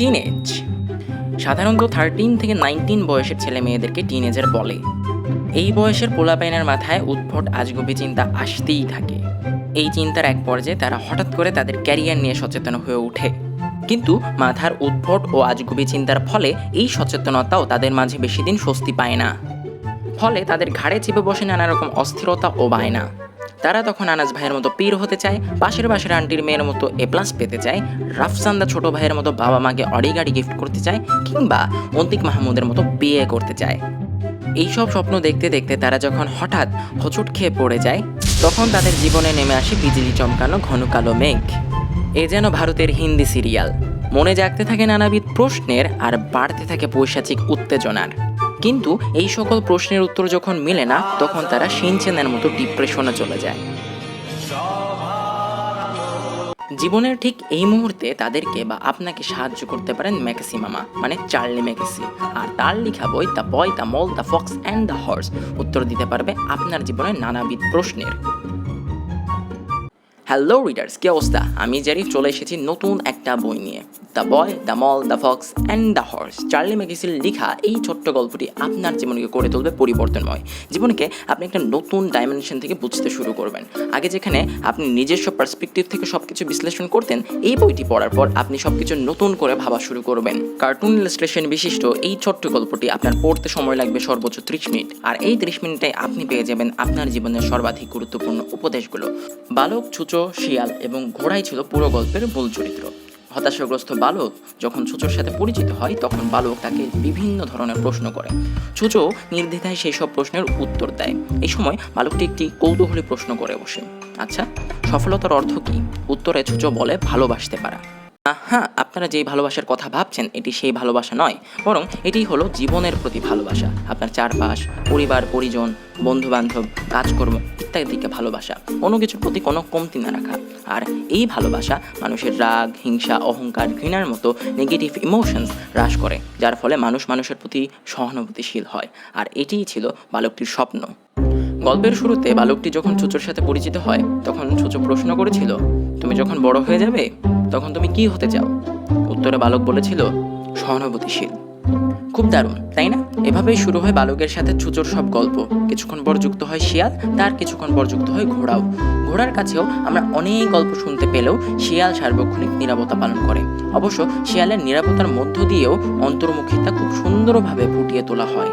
Teenage সাধারণত thirteen থেকে nineteen বয়সের ছেলে মেয়েদেরকে টিনেজার বলে। এই বয়সের পোলাপাইনের মাথায় উদ্ভট আজগুবি চিন্তা আসতেই থাকে। এই চিন্তার এক পর্যায়ে তারা হঠাৎ করে তাদের ক্যারিয়ার নিয়ে সচেতন হয়ে ওঠে। কিন্তু মাথার উদ্ভট ও আজগুবি চিন্তার ফলে এই সচেতনতাও তাদের মাঝে বেশি দিন স্বস্তি পায় না। ফলে তাদের ঘাড়ে চেপে বসে নানা রকম অস্থিরতা ও বায়না। তারা তখন আনাজ ভাইয়ের মতো পীর হতে চায়, পাশের বাসের আন্টির মেয়ের মতো এ প্লাস পেতে চায়, রাফসান্দা ছোট ভাইয়ের মতো বাবা মাকে অডি গাড়ি গিফট করতে চায় কিংবা অন্তিক মাহমুদের মতো বিয়ে করতে চায়। এইসব স্বপ্ন দেখতে দেখতে তারা যখন হঠাৎ হোঁচট খেয়ে পড়ে যায়, তখন তাদের জীবনে নেমে আসে বিজলি চমকানো ঘন কালো মেঘ। এ যেন ভারতের হিন্দি সিরিয়াল। মনে জাগতে থাকে নানাবিধ প্রশ্নের আর বাড়তে থাকে পৈশাচিক উত্তেজনার। কিন্তু এই সকল প্রশ্নের উত্তর যখন মেলে না, তখন তারা সিনচেনের মতো ডিপ্রেশনে চলে যায়। জীবনের ঠিক এই মুহূর্তে তাদেরকে বা আপনাকে সাহায্য করতে পারেন ম্যাকেসি মামা মানে চার্লি ম্যাকেসি। আর তার লেখা বই the boy, the mole, the fox and the horse উত্তর দিতে পারবে আপনার জীবনের নানাবিধ প্রশ্নের। হ্যালো রিডার্স কি অবস্থা? আমি জারি, চলে এসেছি নতুন একটা বই নিয়ে। The boy the mole the fox and the horse Charlie ম্যাগিসির লেখা এই ছোট্ট গল্পটি আপনার জীবনকে করে তুলবে পরিবর্তনময়। জীবনকে আপনি একটা নতুন ডাইমেনশন থেকে বুঝতে শুরু করবেন। আগে যেখানে আপনি নিজস্ব পার্সপেক্টিভ থেকে সব কিছু বিশ্লেষণ করতেন, এই বইটি পড়ার পর আপনি সব কিছু নতুন করে ভাবা শুরু করবেন। কার্টুন ইলাস্ট্রেশন বিশিষ্ট এই ছোট্ট গল্পটি আপনার পড়তে সময় লাগবে সর্বোচ্চ ত্রিশ মিনিট। আর এই ত্রিশ মিনিটে আপনি পেয়ে যাবেন আপনার জীবনের সর্বাধিক গুরুত্বপূর্ণ উপদেশগুলো। বালক ছুচো শিয়াল এবং ঘোড়াই ছিল পুরো গল্পের মূল চরিত্র। হতাশাগ্রস্ত বালক যখন ছুচোর সাথে পরিচিত হয়, তখন বালক তাকে বিভিন্ন ধরনের প্রশ্ন করে। ছুচো নির্দ্বিধায় সেই সব প্রশ্নের উত্তর দেয়। এই সময় বালকটি একটি কৌতূহলী প্রশ্ন করে বসে। আচ্ছা সফলতার অর্থ কি? উত্তরে ছুচো বলে, ভালোবাসতে পারা। হ্যাঁ আপনারা যেই ভালোবাসার কথা ভাবছেন, এটি সেই ভালোবাসা নয়, বরং এটি হলো জীবনের প্রতি ভালোবাসা। আপনার চারপাশ, পরিবার, পরিজন বন্ধু বান্ধব কাজকর্ম ইত্যাদিকে ভালোবাসা, কোনো কিছুর প্রতি কোনো কমতি না রাখা। আর এই ভালোবাসা মানুষের রাগ, হিংসা, অহংকার, ঘৃণার মতো নেগেটিভ ইমোশনস হ্রাস করে, যার ফলে মানুষ মানুষের প্রতি সহানুভূতিশীল হয়। আর এটিই ছিল বালকটির স্বপ্ন। গল্পের শুরুতে বালকটি যখন চুচোর সাথে পরিচিত হয়, তখন চুচো প্রশ্ন করেছিল, তুমি যখন বড় হয়ে যাবে তখন তুমি কি হতে চাও? উত্তরে বালক বলেছিল, সহানুভূতিশীল। খুব দারুণ, তাই না? এভাবেই শুরু হয় বালকের সাথে চুচোর সব গল্প। কিছুক্ষণ পর যুক্ত হয় শিয়াল, তার কিছুক্ষণ পর যুক্ত হয় ঘোড়াও। ঘোড়ার কাছেও আমরা অনেক গল্প শুনতে পেলেও শিয়াল সার্বক্ষণিক নিরাপত্তা পালন করে। অবশ্য শিয়ালের নিরাপত্তার মধ্য দিয়েও অন্তর্মুখিতা খুব সুন্দরভাবে ফুটিয়ে তোলা হয়।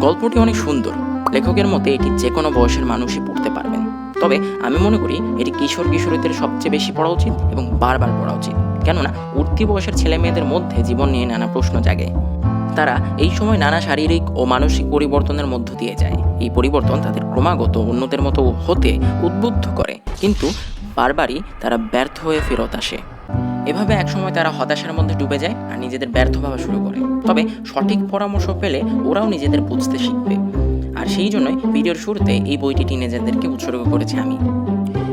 গল্পটি অনেক সুন্দর। লেখকের মতে এটি যে কোনো বয়সের মানুষই পড়তে পারবেন। তবে আমি মনে করি এটি কিশোর কিশোরীদের সবচেয়ে বেশি পড়া উচিত এবং বারবার পড়া উচিত। কেননা উঠতি বয়সের ছেলে মেয়েদের মধ্যে জীবন নিয়ে নানা প্রশ্ন জাগে। তারা এই সময় নানা শারীরিক ও মানসিক পরিবর্তনের মধ্য দিয়ে যায়। এই পরিবর্তন তাদের ক্রমাগত অন্যদের মতো হতে উদ্বুদ্ধ করে। কিন্তু বারবারই তারা ব্যর্থ হয়ে ফেরত আসে। এভাবে একসময় তারা হতাশার মধ্যে ডুবে যায় আর নিজেদের ব্যর্থ ভাবা শুরু করে। তবে সঠিক পরামর্শ পেলে ওরাও নিজেদের বুঝতে শিখবে। আর সেই জন্যই ভিডিওর শুরুতে এই বইটি টিনেজারদেরকে উৎসর্গ করেছি আমি।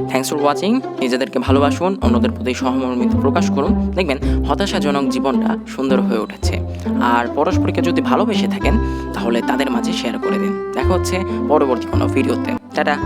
থ্যাংকস ফর ওয়াচিং নিজেদেরকে ভালোবাসুন, অন্যদের প্রতি সহমর্মিত প্রকাশ করুন। দেখবেন, হতাশাজনক জীবনটা সুন্দর হয়ে উঠেছে। আর পরস্পরকে যদি ভালোবেসে থাকেন, তাহলে তাদের মাঝে শেয়ার করে দিন। দেখা হচ্ছে পরবর্তী কোনো ভিডিওতে। টাটা।